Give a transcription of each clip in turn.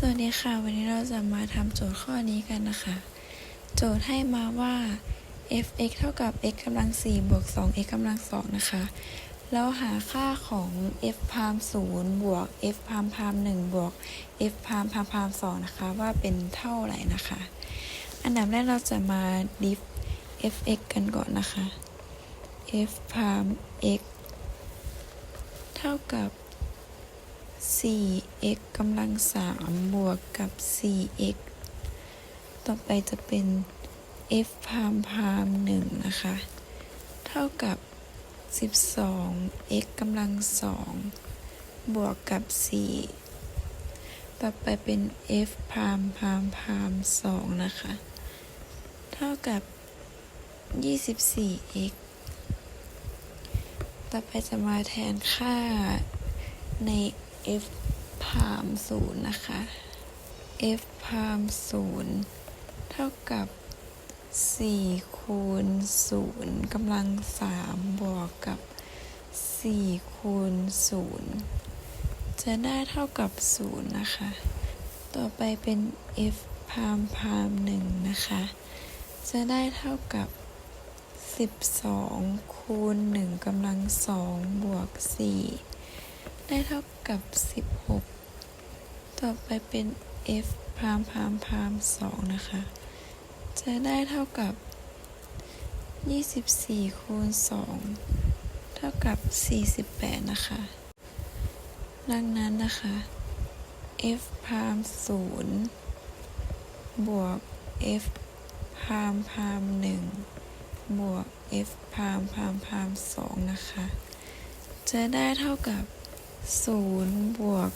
สวัสดีค่ะ วันนี้เราจะมาทำโจทย์ข้อนี้กันนะคะ โจทย์ให้มาว่า f(x) เท่ากับ x กำลัง4บวก 2x กำลัง2นะคะ แล้วหาค่าของ f พาม0บวก f พามพาม1บวก f พามพามพาม2นะคะ ว่าเป็นเท่าไหร่นะคะ อันดับแรกเราจะมา diff f(x) กันก่อนนะคะ f พาม x เท่ากับ 4x กำลัง 3 บวกกับ 4x ต่อไปจะเป็น f พามพาม1นะคะ เท่ากับ 12x กำลัง 2 บวกกับ 4 ต่อไปเป็น f พามพามพาม2นะคะ เท่ากับ 24x ต่อไปจะมาแทนค่าใน f พามศูนย์นะคะ f พามศูนย์เท่ากับ 4 คูณ0กำลัง3บวกกับ 4 คูณ0จะได้เท่ากับ0นะคะ ต่อไปเป็น f พามพาม1นะคะ จะได้เท่ากับ 12 คูณ1กำลัง2บวก 4 ได้เท่ากับ 16 ต่อไปเป็น f พามพามพาม2นะคะ จะได้เท่ากับ 24 คูณ 2 เท่ากับ 48 นะคะ ดังนั้นนะคะ f พาม0บวก f พามพาม1บวก f พามพามพาม2นะคะ จะได้เท่ากับ 0บวก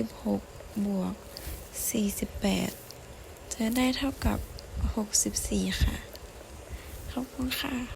16บวก48จะได้เท่ากับ64ค่ะ ขอบคุณค่ะ